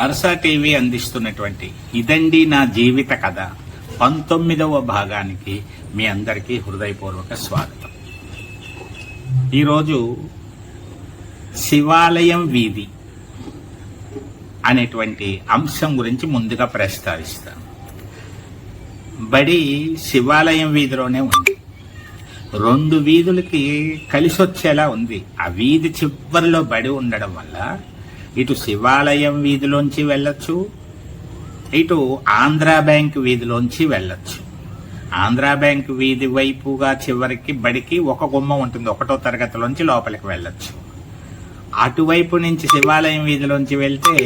పర్సా TV అందిస్తున్నటువంటి ఇదండి నా జీవిత కథ. పంతొమ్మిదవ భాగానికి మీ అందరికీ హృదయపూర్వక స్వాగతం. ఈరోజు శివాలయం వీధి అనేటువంటి అంశం గురించి ముందుగా ప్రస్తావిస్తాను. బడి శివాలయం వీధిలోనే ఉంది. రెండు వీధులకి కలిసొచ్చేలా ఉంది. ఆ వీధి చివరిలో బడి ఉండడం వల్ల ఇటు శివాలయం వీధిలోంచి వెళ్ళొచ్చు ఇటు ఆంధ్రా బ్యాంక్ వీధిలోంచి వెళ్ళొచ్చు. ఆంధ్రా బ్యాంక్ వీధి వైపుగా చివరికి బడికి ఒక గుమ్మ ఉంటుంది ఒకటో తరగతిలోంచి లోపలికి వెళ్ళొచ్చు. అటువైపు నుంచి శివాలయం వీధిలోంచి వెళ్తే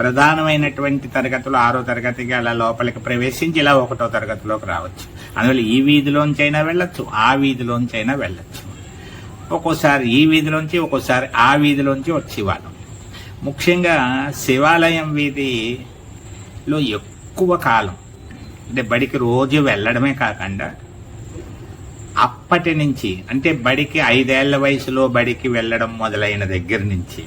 ప్రధానమైనటువంటి తరగతులు ఆరో తరగతికి అలా లోపలికి ప్రవేశించి ఇలా ఒకటో తరగతిలోకి రావచ్చు. అందువల్ల ఈ వీధిలోంచి అయినా వెళ్ళొచ్చు ఆ వీధిలోంచి అయినా వెళ్ళొచ్చు. ఒక్కోసారి ఈ వీధిలోంచి ఒక్కోసారి ఆ వీధిలోంచి వచ్చేవాళ్ళం ముఖ్యంగా శివాలయం వీధిలో ఎక్కువ కాలం అంటే బడికి రోజు వెళ్ళడమే కాకుండా అప్పటి నుంచి అంటే బడికి ఐదేళ్ళ వయసులో బడికి వెళ్ళడం మొదలైన దగ్గర నుంచి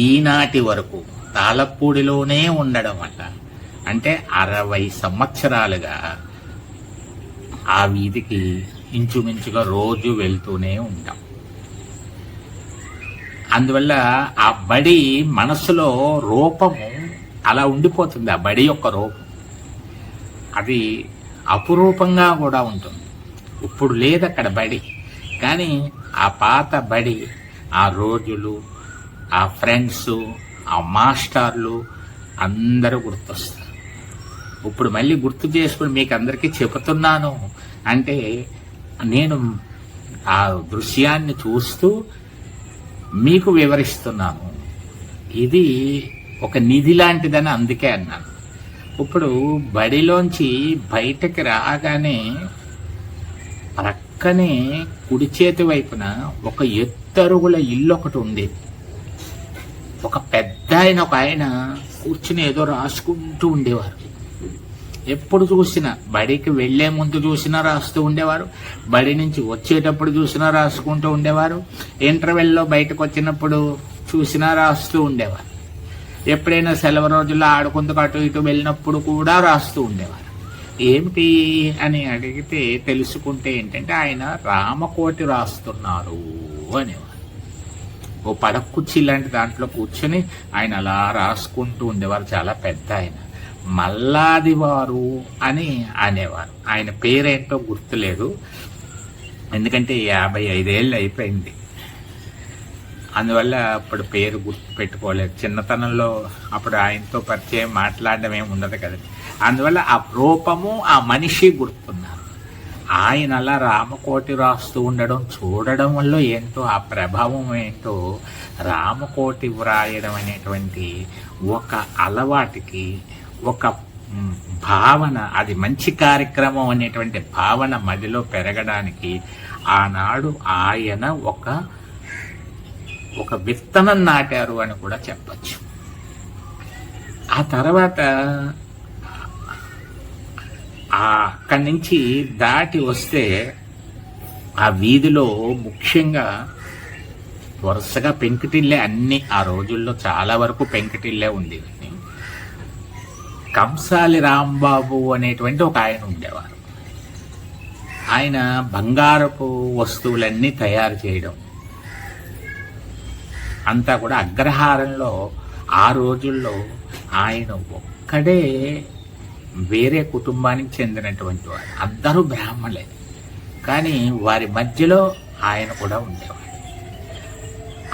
ఈనాటి వరకు తాళపూడిలోనే ఉండడం వల్ల అంటే అరవై సంవత్సరాలుగా ఆ వీధికి ఇంచుమించుగా రోజు వెళ్తూనే ఉంటాం. అందువల్ల ఆ బడి మనసులో రూపము అలా ఉండిపోతుంది ఆ బడి యొక్క రూపం. అది అపురూపంగా కూడా ఉంటుంది. ఇప్పుడు లేదు అక్కడ బడి. కానీ ఆ పాత బడి ఆ రోజులు ఆ ఫ్రెండ్స్ ఆ మాస్టర్లు అందరూ గుర్తొస్తారు. ఇప్పుడు మళ్ళీ గుర్తు చేసుకుని మీకు అందరికీ చెబుతున్నాను అంటే నేను ఆ దృశ్యాన్ని చూస్తూ మీకు వివరిస్తున్నాను ఇది ఒక నిధి లాంటిదని అందుకే అన్నాను. ఇప్పుడు బడిలోంచి బయటకి రాగానే ప్రక్కనే కుడి చేతి వైపున ఒక ఎత్తరుగుల ఇల్లు ఒకటి ఉండేది ఒక పెద్ద ఆయన ఒక ఆయన కూర్చుని ఏదో రాసుకుంటూ ఉండేవారు. ఎప్పుడు చూసినా బడికి వెళ్ళే ముందు చూసినా రాస్తూ ఉండేవారు. బడి నుంచి వచ్చేటప్పుడు చూసినా రాసుకుంటూ ఉండేవారు. ఇంటర్వెల్లో బయటకు వచ్చినప్పుడు చూసినా రాస్తూ ఉండేవారు. ఎప్పుడైనా సెలవు రోజుల్లో ఆడుకుందుకు అటు ఇటు వెళ్ళినప్పుడు కూడా రాస్తూ ఉండేవారు. ఏమిటి అని అడిగితే తెలుసుకుంటే ఏంటంటే ఆయన రామకోటి రాస్తున్నారు అనేవారు. ఓ పడకుచ్చి లాంటి దాంట్లో కూర్చొని ఆయన అలా రాసుకుంటూ ఉండేవారు. చాలా పెద్ద ఆయన. మల్లాదివారు అని అనేవారు. ఆయన పేరేంటో గుర్తులేదు. ఎందుకంటే యాభై ఐదేళ్ళు అయిపోయింది. అందువల్ల అప్పుడు పేరు గుర్తు పెట్టుకోలేదు. చిన్నతనంలో అప్పుడు ఆయనతో పరిచయం మాట్లాడడం ఏమి ఉండదు కదండి అందువల్ల ఆ రూపము ఆ మనిషి గుర్తున్నారు. ఆయన అలా రామకోటి రాస్తూ ఉండడం చూడడం వల్ల ఏంటో ఆ ప్రభావం ఏంటో రామకోటి వ్రాయడం అనేటువంటి ఒక అలవాటికి ఒక భావన అది మంచి కార్యక్రమం అనేటువంటి భావన మదిలో పెరగడానికి ఆనాడు ఆయన ఒక ఒక విత్తనం నాటారు అని కూడా చెప్పచ్చు. ఆ తర్వాత అక్కడి నుంచి దాటి వస్తే ఆ వీధిలో ముఖ్యంగా వరుసగా పెంకుటిల్లే అన్ని ఆ రోజుల్లో చాలా వరకు పెంకుటిల్లే ఉండేవి. కంసాలి రాంబాబు అనేటువంటి ఒక ఆయన ఉండేవారు. ఆయన బంగారపు వస్తువులన్నీ తయారు చేయడం. అంతా కూడా అగ్రహారంలో ఆ రోజుల్లో ఆయన ఒక్కడే వేరే కుటుంబానికి చెందినటువంటి వారు. అందరూ బ్రాహ్మణులే. కానీ వారి మధ్యలో ఆయన కూడా ఉండేవారు.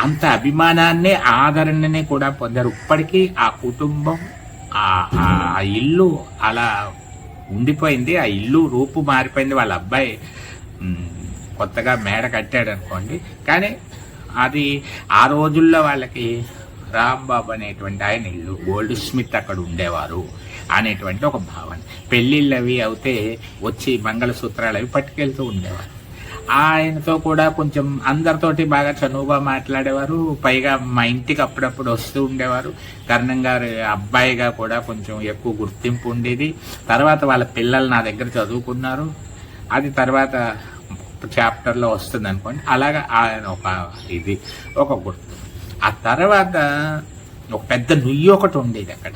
అంత అభిమానాన్ని ఆదరణని కూడా పొందారు. ఇప్పటికీ ఆ కుటుంబం ఆ ఇల్లు అలా ఉండిపోయింది. ఆ ఇల్లు రూపు మారిపోయింది. వాళ్ళ అబ్బాయి కొత్తగా మేడ కట్టాడు అనుకోండి కానీ అది ఆ రోజుల్లో వాళ్ళకి రాంబాబు అనేటువంటి ఆయన ఇల్లు గోల్డ్ స్మిత్ అక్కడ ఉండేవారు అనేటువంటి ఒక భావన. పెళ్ళిళ్ళు అవి అవుతే వచ్చి మంగళసూత్రాలు అవి పట్టుకెళ్తూ ఉండేవారు. ఆయనతో కూడా కొంచెం అందరితోటి బాగా చనువుగా మాట్లాడేవారు పైగా మా ఇంటికి అప్పుడప్పుడు వస్తూ ఉండేవారు. కర్ణం గారి అబ్బాయిగా కూడా కొంచెం ఎక్కువ గుర్తింపు ఉండేది. తర్వాత వాళ్ళ పిల్లలు నా దగ్గర చదువుకున్నారు. అది తర్వాత చాప్టర్లో వస్తుంది అనుకోండి. అలాగా ఆయన ఒక ఇది ఒక గుర్తు. ఆ తర్వాత ఒక పెద్ద నుయ్యి ఒకటి ఉండేది అక్కడ.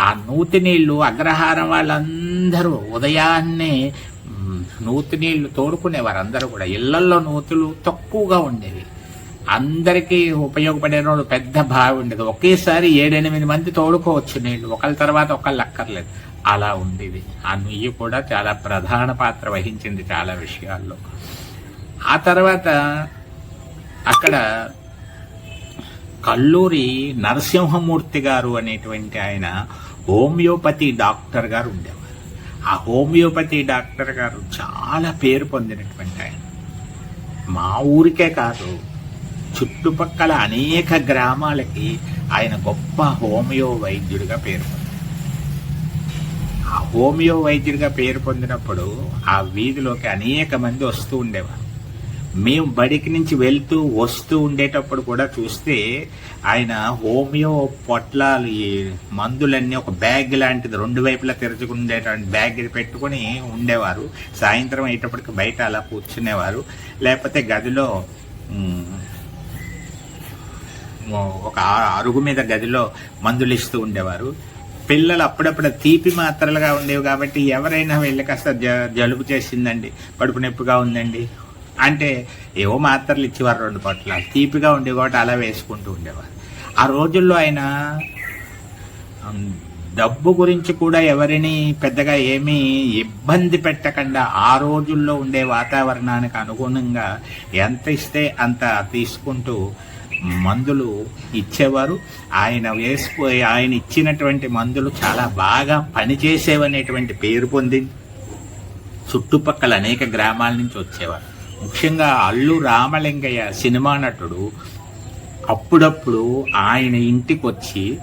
ఆ నూతి నీళ్ళు అగ్రహారం వాళ్ళందరూ ఉదయాన్నే నూతి నీళ్ళు తోడుకునే వారందరూ కూడా ఇళ్ళల్లో నూతులు తక్కువగా ఉండేవి. అందరికీ ఉపయోగపడే వాళ్ళు పెద్ద బావి ఉండేది. ఒకేసారి ఏడెనిమిది మంది తోడుకోవచ్చు నీళ్ళు. ఒకళ్ళ తర్వాత ఒకళ్ళు అక్కర్లేదు. అలా ఉండేది ఆ నుయ్యి కూడా చాలా ప్రధాన పాత్ర వహించింది చాలా విషయాల్లో. ఆ తర్వాత అక్కడ కల్లూరి నరసింహమూర్తి గారు అనేటువంటి ఆయన హోమియోపతి డాక్టర్ గారు ఉండేవారు. ఆ హోమియోపతి డాక్టర్ గారు చాలా పేరు పొందినటువంటి ఆయన. మా ఊరికే కాదు చుట్టుపక్కల అనేక గ్రామాలకి ఆయన గొప్ప హోమియో వైద్యుడిగా పేరు పొందారు. ఆ హోమియో వైద్యుడిగా పేరు పొందినప్పుడు ఆ వీధిలోకి అనేక మంది వస్తూ ఉండేవారు. మేము బడికి నుంచి వెళ్తూ వస్తూ ఉండేటప్పుడు కూడా చూస్తే ఆయన హోమియో పొట్లాలు ఈ మందులన్నీ ఒక బ్యాగ్ లాంటిది రెండు వైపులా తెరచుకుండేటువంటి బ్యాగ్ పెట్టుకొని ఉండేవారు. సాయంత్రం అయ్యేటప్పటికి బయట అలా కూర్చునేవారు. లేకపోతే గదిలో ఒక అరుగు మీద గదిలో మందులు ఇస్తూ ఉండేవారు. పిల్లలు అప్పుడప్పుడు తీపి మాత్రలుగా ఉండేవి కాబట్టి ఎవరైనా వెళ్ళి కాస్త జ- జలుబు చేసిందండి కడుపు నొప్పిగా ఉందండి. అంటే ఏవో మాత్రలు ఇచ్చేవారు రెండు పట్ల. తీపిగా ఉండే కాబట్టి అలా వేసుకుంటూ ఉండేవారు. ఆ రోజుల్లో ఆయన డబ్బు గురించి కూడా ఎవరిని పెద్దగా ఏమీ ఇబ్బంది పెట్టకుండా ఆ రోజుల్లో ఉండే వాతావరణానికి అనుగుణంగా ఎంత ఇస్తే అంత తీసుకుంటూ మందులు ఇచ్చేవారు. ఆయన వేసుకో ఆయన ఇచ్చినటువంటి మందులు చాలా బాగా పనిచేసేవనేటువంటి పేరు పొందింది చుట్టుపక్కల అనేక గ్రామాల నుంచి వచ్చేవారు. ముఖ్యంగా అల్లు రామలింగయ్య సినిమా నటుడు అప్పుడప్పుడు ఆయన ఇంటికి వచ్చి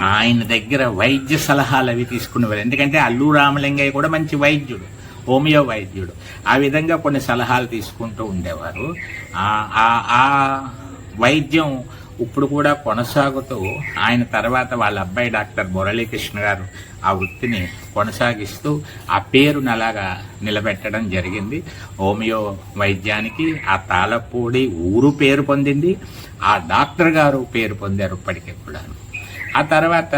ఆయన దగ్గర వైద్య సలహాలు అవి తీసుకునేవారు. ఎందుకంటే అల్లు రామలింగయ్య కూడా మంచి వైద్యుడు హోమియో వైద్యుడు ఆ విధంగా కొన్ని సలహాలు తీసుకుంటూ ఉండేవారు. ఆ- ఆ- ఆ వైద్యం ఇప్పుడు కూడా కొనసాగుతూ ఆయన తర్వాత వాళ్ళ అబ్బాయి డాక్టర్ మురళీకృష్ణ గారు ఆ వృత్తిని కొనసాగిస్తూ ఆ పేరును అలాగా నిలబెట్టడం జరిగింది. హోమియో వైద్యానికి ఆ తాళపూడి ఊరు పేరు పొందింది. ఆ డాక్టర్ గారు పేరు పొందారు ఇప్పటికీ కూడా ఆ తర్వాత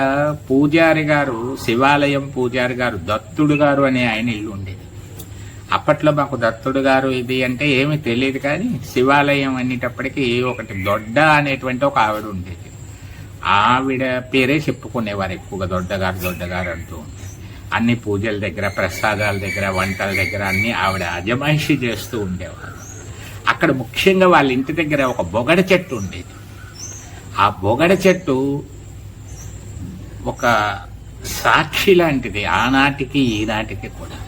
పూజారి గారు శివాలయం పూజారి గారు దత్తుడు గారు అనే ఆయన ఇల్లు ఉండేది. అప్పట్లో మాకు దత్తుడు గారు ఇది అంటే ఏమి తెలియదు కానీ శివాలయం అనేటప్పటికీ ఒకటి దొడ్డ అనేటువంటి ఒక ఆవిడ ఉండేది. ఆవిడ పేరే చెప్పుకునేవారు ఎక్కువగా దొడ్డగారు దొడ్డగారు అంటూ ఉండేది అన్ని పూజల దగ్గర ప్రసాదాల దగ్గర వంటల దగ్గర అన్నీ ఆవిడ అజమాయిషి చేస్తూ ఉండేవారు. అక్కడ ముఖ్యంగా వాళ్ళ ఇంటి దగ్గర ఒక బొగడ చెట్టు ఉండేది. ఆ బొగడ చెట్టు ఒక సాక్షి లాంటిది ఆనాటికి ఈనాటికి కూడా.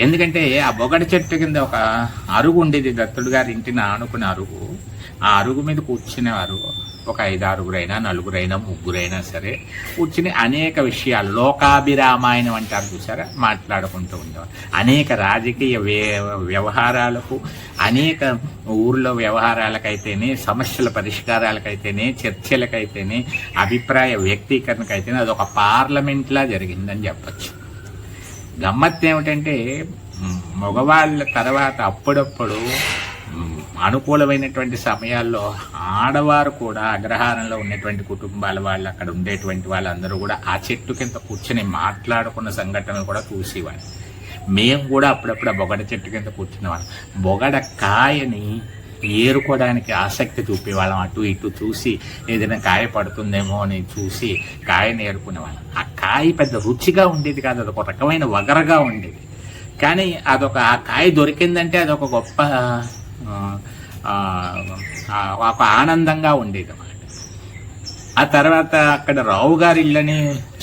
ఎందుకంటే ఆ బొగడ చెట్టు కింద ఒక అరుగు ఉండేది. దత్తుడు గారి ఇంటిని ఆనుకునే అరుగు. ఆ అరుగు మీద కూర్చునేవారు ఒక ఐదు ఆరుగురైనా నలుగురైనా ముగ్గురైనా సరే కూర్చుని అనేక విషయాలు లోకాభిరామాయణం అంటారు చూసారా మాట్లాడుకుంటూ ఉండేవారు. అనేక రాజకీయ వ్యవహారాలకు అనేక ఊర్లో వ్యవహారాలకైతేనే సమస్యల పరిష్కారాలకైతేనే చర్చలకైతేనే అభిప్రాయ వ్యక్తీకరణకైతేనే అదొక పార్లమెంట్లా జరిగిందని చెప్పచ్చు. గమ్మత్ ఏమిటంటే మగవాళ్ళ తర్వాత అప్పుడప్పుడు అనుకూలమైనటువంటి సమయాల్లో ఆడవారు కూడా అగ్రహారంలో ఉన్నటువంటి కుటుంబాల వాళ్ళు అక్కడ ఉండేటువంటి వాళ్ళందరూ కూడా ఆ చెట్టు కింద కూర్చొని మాట్లాడుకున్న సంఘటనలు కూడా చూసేవాళ్ళు మేము కూడా అప్పుడప్పుడు ఆ బొగడ చెట్టు కింద కూర్చునేవాళ్ళం. బొగడ కాయని ఏరుకోవడానికి ఆసక్తి చూపేవాళ్ళం అటు ఇటు చూసి ఏదైనా కాయ పడుతుందేమో అని చూసి కాయని ఏరుకునేవాళ్ళం ఆ కాయ పెద్ద రుచిగా ఉండేది కాదు అదొక రకమైన వగరగా ఉండేది. కానీ అదొక ఆ కాయ దొరికిందంటే అదొక గొప్ప ఒక ఆనందంగా ఉండేది అన్నమాట. ఆ తర్వాత అక్కడ రావు గారి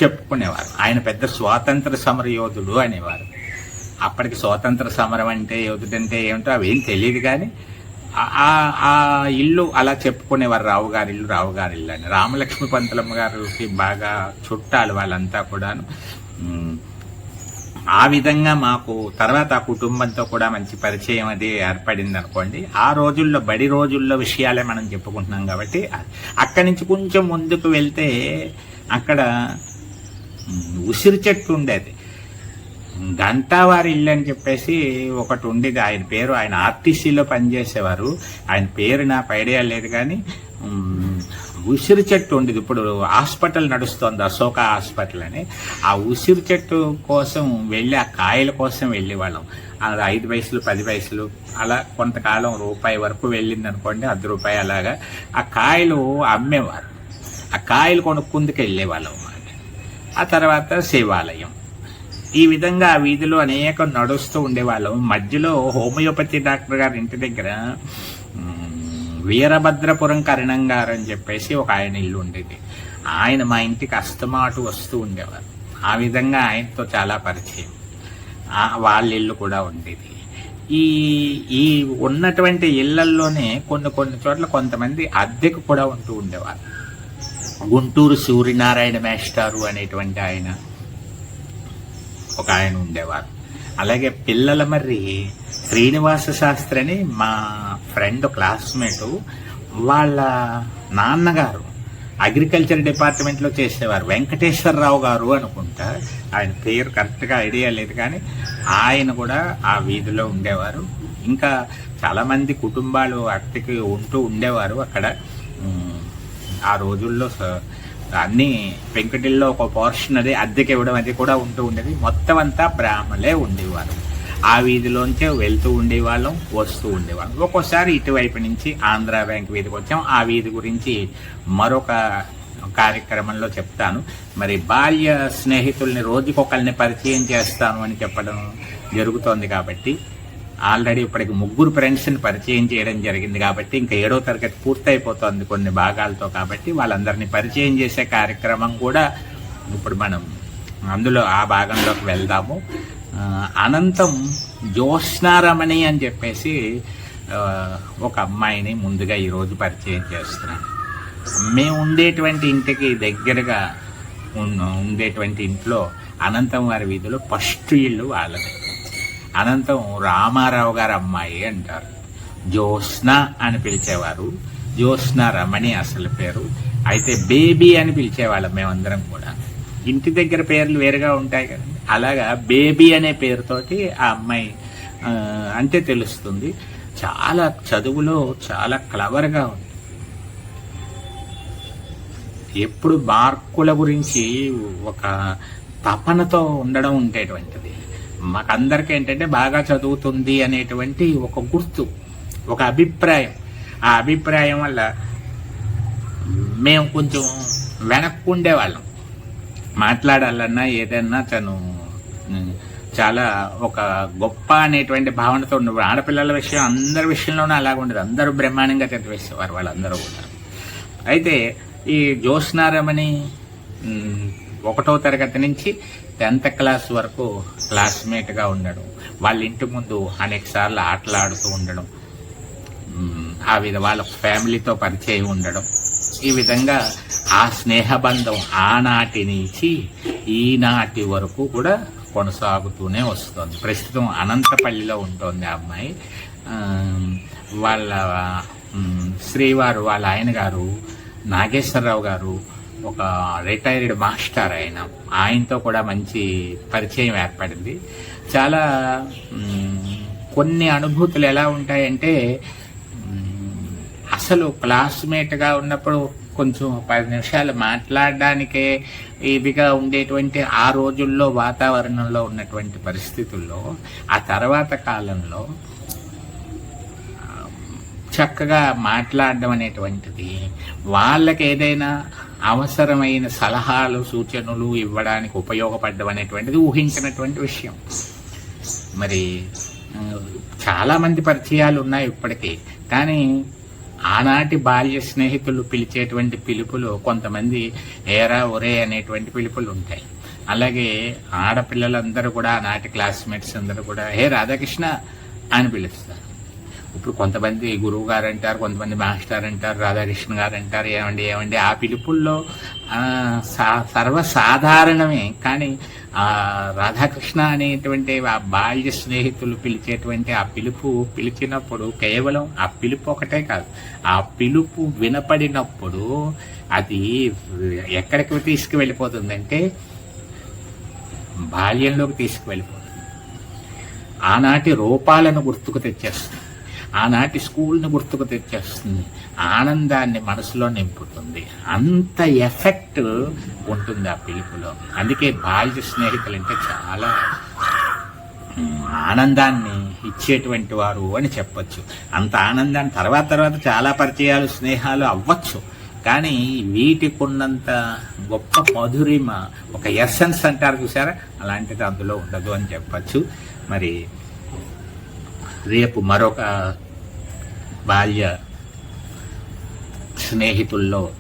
చెప్పుకునేవారు. ఆయన పెద్ద స్వాతంత్ర సమర యోధుడు అనేవారు. అప్పటికి స్వాతంత్ర సమరం అంటే యోధుడు అంటే ఏమిటో అవేం తెలియదు కానీ ఆ- ఆ ఇల్లు అలా చెప్పుకునేవారు రావు గారి ఇల్లు రావు గారి ఇల్లు అని. రామలక్ష్మి పంతులమ్మ గారికి బాగా చుట్టాలు వాళ్ళంతా కూడాను. ఆ విధంగా మాకు తర్వాత ఆ కుటుంబంతో కూడా మంచి పరిచయం అది ఏర్పడింది అనుకోండి ఆ రోజుల్లో బడి రోజుల్లో విషయాలే మనం చెప్పుకుంటున్నాం కాబట్టి అక్కడి నుంచి కొంచెం ముందుకు వెళ్తే అక్కడ ఉసిరి చెట్టు ఉండేది. గంటావారి ఇల్లు అని చెప్పేసి ఒకటి ఉండేది. ఆయన పేరు ఆయన ఆర్టీసీలో పనిచేసేవారు. ఆయన పేరు నాకు ఐడియా లేదు కానీ ఉసిరి చెట్టు ఉండేది. ఇప్పుడు హాస్పిటల్ నడుస్తోంది అశోక హాస్పిటల్ అని. ఆ ఉసిరి చెట్టు కోసం వెళ్ళి ఆ కాయల కోసం వెళ్ళేవాళ్ళం. అది ఐదు వయసులు పది వయసులు అలా కొంతకాలం రూపాయి వరకు వెళ్ళింది అనుకోండి అర్ధ రూపాయి అలాగా. ఆ కాయలు అమ్మేవారు. ఆ కాయలు కొనుక్కుందుకు వెళ్ళేవాళ్ళం. ఆ తర్వాత శివాలయం. ఈ విధంగా వీధిలో అనేకం నడుస్తూ ఉండేవాళ్ళం. మధ్యలో హోమియోపతి డాక్టర్ గారి ఇంటి దగ్గర వీరభద్రపురం కరణం గారు అని చెప్పేసి ఒక ఆయన ఇల్లు ఉండేది. ఆయన మా ఇంటికి అస్తమాటు వస్తూ ఉండేవారు. ఆ విధంగా ఆయనతో చాలా పరిచయం. వాళ్ళ ఇల్లు కూడా ఉండేది. ఈ ఈ ఉన్నటువంటి ఇళ్ళల్లోనే కొన్ని కొన్ని చోట్ల కొంతమంది అద్దెకు కూడా ఉంటూ ఉండేవారు. గుంటూరు సూర్యనారాయణ మేస్టారు అనేటువంటి ఆయన. ఒక ఆయన ఉండేవారు. అలాగే పిల్లల మరి శ్రీనివాస శాస్త్రి అని మా ఫ్రెండ్ క్లాస్మేటు వాళ్ళ నాన్నగారు అగ్రికల్చర్ డిపార్ట్మెంట్లో చేసేవారు. వెంకటేశ్వరరావు గారు అనుకుంటా. ఆయన పేరు కరెక్ట్గా ఐడియా లేదు కానీ ఆయన కూడా ఆ వీధిలో ఉండేవారు. ఇంకా చాలామంది కుటుంబాలు అక్కడికి ఉంటూ ఉండేవారు అక్కడ. ఆ రోజుల్లో స- అన్ని పెంకుటిల్లో ఒక పోర్షన్ అది అద్దెకి ఇవ్వడం అది కూడా ఉంటూ ఉండేది. మొత్తం అంతా బ్రాహ్మలే ఉండేవారు. ఆ వీధిలోంచే వెళ్తూ ఉండేవాళ్ళం వస్తూ ఉండేవాళ్ళం. ఒక్కోసారి ఇటువైపు నుంచి ఆంధ్ర బ్యాంక్ వీధికి వచ్చాం. ఆ వీధి గురించి మరొక కార్యక్రమంలో చెప్తాను. మరి బాల్య స్నేహితుల్ని రోజుకొకరిని పరిచయం చేస్తాను అని చెప్పడం జరుగుతోంది కాబట్టి ఆల్రెడీ ఇప్పటికి ముగ్గురు ఫ్రెండ్స్ని పరిచయం చేయడం జరిగింది కాబట్టి ఇంకా ఏడో తరగతి పూర్తయిపోతుంది కొన్ని భాగాలతో కాబట్టి వాళ్ళందరినీ పరిచయం చేసే కార్యక్రమం కూడా ఇప్పుడు మనం అందులో ఆ భాగంలోకి వెళ్దాము. అనంతం జ్యోత్స్నారమణి అని చెప్పేసి ఒక అమ్మాయిని ముందుగా ఈరోజు పరిచయం చేస్తున్నాను. మేము ఉండేటువంటి ఇంటికి దగ్గరగా ఉన్న ఉండేటువంటి ఇంట్లో అనంతం వారి వీధిలో ఫస్ట్ ఇల్లు వాళ్ళది. అనంతం రామారావు గారు అమ్మాయి అంటారు. జ్యోత్స్న అని పిలిచేవారు. జ్యోత్స్న రమణి అసలు పేరు. అయితే బేబీ అని పిలిచేవాళ్ళం మేమందరం కూడా. ఇంటి దగ్గర పేర్లు వేరుగా ఉంటాయి కదా. అలాగా బేబీ అనే పేరుతోటి ఆ అమ్మాయి అంతే అంటే తెలుస్తుంది. చాలా చదువులో చాలా క్లవర్గా ఉంది. ఎప్పుడు మార్కుల గురించి ఒక తపనతో ఉండడం ఉండేటువంటిది. మాకందరికీ ఏంటంటే బాగా చదువుతుంది అనేటువంటి ఒక గుర్తు ఒక అభిప్రాయం. ఆ అభిప్రాయం వల్ల మేము కొంచెం వెనక్కు ఉండేవాళ్ళం. మాట్లాడాలన్నా ఏదన్నా తను చాలా ఒక గొప్ప అనేటువంటి భావనతో ఉండేవాడు ఆడపిల్లల విషయం అందరి విషయంలోనూ అలాగ ఉండదు. అందరూ బ్రహ్మాండంగా చదివేసేవారు వాళ్ళందరూ కూడా. అయితే ఈ జ్యోత్స్నారమణి ఒకటో తరగతి నుంచి టెన్త్ క్లాస్ వరకు క్లాస్మేట్గా ఉండడం వాళ్ళ ఇంటి ముందు అనేక సార్లు ఆటలాడుతూ ఉండడం ఆ విధ వాళ్ళ ఫ్యామిలీతో పరిచయం ఉండడం. ఈ విధంగా ఆ స్నేహబంధం ఆనాటి నుంచి ఈనాటి వరకు కూడా కొనసాగుతూనే వస్తుంది. ప్రస్తుతం అనంతపల్లిలో ఉంటుంది ఆ అమ్మాయి. వాళ్ళ శ్రీవారు వాళ్ళ ఆయన గారు నాగేశ్వరరావు గారు ఒక రిటైర్డ్ మాస్టర్ ఆయన ఆయనతో కూడా మంచి పరిచయం ఏర్పడింది. చాలా కొన్ని అనుభూతులు ఎలా ఉంటాయంటే అసలు క్లాస్మేట్గా ఉన్నప్పుడు కొంచెం పది నిమిషాలు మాట్లాడడానికే ఇదిగా ఉండేటువంటి ఆ రోజుల్లో వాతావరణంలో ఉన్నటువంటి పరిస్థితుల్లో ఆ తర్వాత కాలంలో చక్కగా మాట్లాడడం అనేటువంటిది వాళ్ళకి ఏదైనా అవసరమైన సలహాలు సూచనలు ఇవ్వడానికి ఉపయోగపడ్డం అనేటువంటిది ఊహించినటువంటి విషయం. మరి చాలామంది పరిచయాలు ఉన్నాయి ఇప్పటికీ. కానీ ఆనాటి బాల్య స్నేహితులు పిలిచేటువంటి పిలుపులు కొంతమంది ఏరా ఒరే అనేటువంటి పిలుపులు ఉంటాయి. అలాగే ఆడపిల్లలందరూ కూడా ఆనాటి క్లాస్మేట్స్ అందరూ కూడా హే రాధాకృష్ణ అని పిలుస్తారు. ఇప్పుడు కొంతమంది గురువు గారు అంటారు కొంతమంది మాస్టర్ అంటారు రాధాకృష్ణ గారు అంటారు ఏమండి ఏమండి ఆ పిలుపుల్లో సా- సర్వసాధారణమే. కానీ ఆ రాధాకృష్ణ అనేటువంటి ఆ బాల్య స్నేహితులు పిలిచేటువంటి ఆ పిలుపు పిలిచినప్పుడు కేవలం ఆ పిలుపు ఒకటే కాదు. ఆ పిలుపు వినపడినప్పుడు అది ఎక్కడికి తీసుకువెళ్ళిపోతుందంటే బాల్యంలోకి తీసుకువెళ్ళిపోతుంది. ఆనాటి రూపాలను గుర్తుకు తెచ్చేస్తుంది. ఆనాటి స్కూల్ని గుర్తుకు తెచ్చేస్తుంది. ఆనందాన్ని మనసులో నింపుతుంది. అంత ఎఫెక్ట్ ఉంటుంది ఆ పిలుపులో. అందుకే బాల్య స్నేహితులు అంటే చాలా ఆనందాన్ని ఇచ్చేటువంటి వారు అని చెప్పచ్చు. అంత ఆనందాన్ని తర్వాత తర్వాత చాలా పరిచయాలు స్నేహాలు అవ్వచ్చు. కానీ వీటికి ఉన్నంత గొప్ప మధురిమ ఒక ఎసెన్స్ అంటారు చూసారా? అలాంటిది అందులో ఉండదు అని చెప్పచ్చు. మరి రేపు మరొక బాల్య స్నేహితుల్లో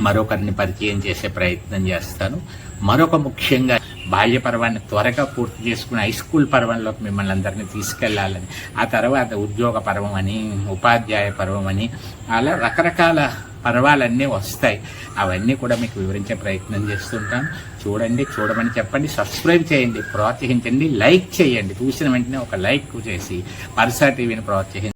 మరొకరిని పరిచయం చేసే ప్రయత్నం చేస్తాను. మరొక ముఖ్యంగా బాల్య పర్వాన్ని త్వరగా పూర్తి చేసుకుని హై స్కూల్ పర్వంలోకి మిమ్మల్ని అందరినీ తీసుకెళ్ళాలని ఆ తర్వాత ఉద్యోగ పర్వం అని ఉపాధ్యాయ పర్వం అని అలా రకరకాల పర్వాలన్నీ వస్తాయి. అవన్నీ కూడా మీకు వివరించే ప్రయత్నం చేస్తుంటాను చూడండి చూడమని చెప్పండి సబ్స్క్రైబ్ చేయండి ప్రోత్సహించండి లైక్ చేయండి. చూసిన వెంటనే ఒక లైక్ చేసి పర్సా టీవీని ప్రోత్సహించండి.